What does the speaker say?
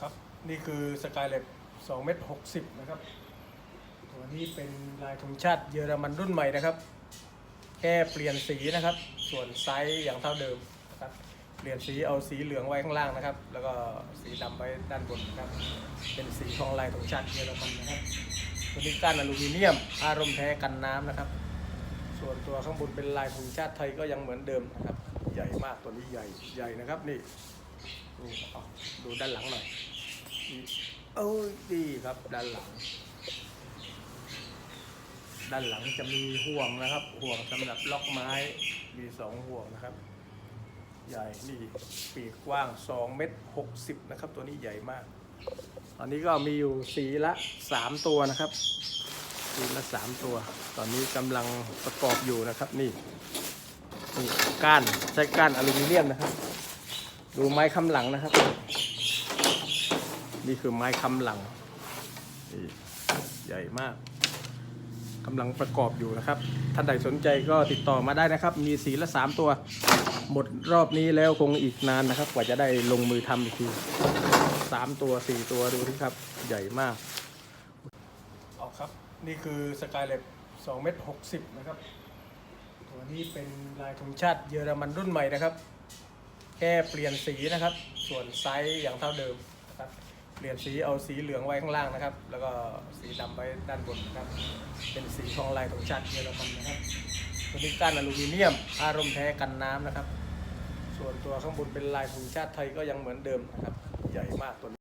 ครับ นี่คือสกายเล็บ2เมตร60 นะครับ ตัวนี้เป็นลายธงชาติเยอรมันรุ่นใหม่นะครับ แค่เปลี่ยนสีนะครับ ส่วนไซส์อย่างเท่าเดิมนะครับ เปลี่ยนสีเอาสีเหลืองไว้ข้างล่างนะครับ แล้วก็สีดำไว้ด้านบนนะครับ เป็นสีของลายธงชาติเยอรมันนะครับ ตัวนี้ก้านอลูมิเนียม อารมณ์แท้กันน้ำนะครับ ส่วนตัวข้างบนเป็นลายธงชาติไทยก็ยังเหมือนเดิมนะครับ ใหญ่มากตัวนี้ใหญ่ใหญ่นะครับนี่ดูด้านหลังหน่อย เอ้ดีครับด้านหลัง ด้านหลังจะมีห่วงนะครับ ห่วงสำหรับล็อกไม้มีสองห่วงนะครับ ใหญ่นี่ปีกกว้าง2เมตร60นะครับ ตัวนี้ใหญ่มาก ตอนนี้ก็มีอยู่สีละ3ตัวนะครับสีละ3ตัว ตอนนี้กำลังประกอบอยู่นะครับ นี่นี่ก้านใช้ก้านอลูมิเนียมนะครับ ดูไม้คำหลังนะครับ นี่คือไม้คำหลังใหญ่มากกำลังประกอบอยู่นะครับท่านใดสนใจก็ติดต่อมาได้นะครับ มีสีละ3ตัว หมดรอบนี้แล้วคงอีกนานนะครับ กว่าจะได้ลงมือทำอีกทีสามตัวสี่ตัวดูที่ครับ ใหญ่มากออกครับ นี่คือสกายเล็บ2เมตร60นะครับ ตัวนี้เป็นลายธงชาติเยอรมันรุ่นใหม่นะครับ แค่เปลี่ยนสีนะครับ ส่วนไซส์อย่างเท่าเดิมนะครับ เปลี่ยนสีเอาสีเหลืองไว้ข้างล่างนะครับ แล้วก็สีดำไว้ด้านบนนะครับ เป็นสีทองลายธงชาติเยอรมันนะครับตัวนี้ก้านอลูมิเนียม อารมณ์แท้กันน้ำนะครับ ส่วนตัวข้างบนเป็นลายธงชาติไทยก็ยังเหมือนเดิมนะครับ ใหญ่มากตัวนี้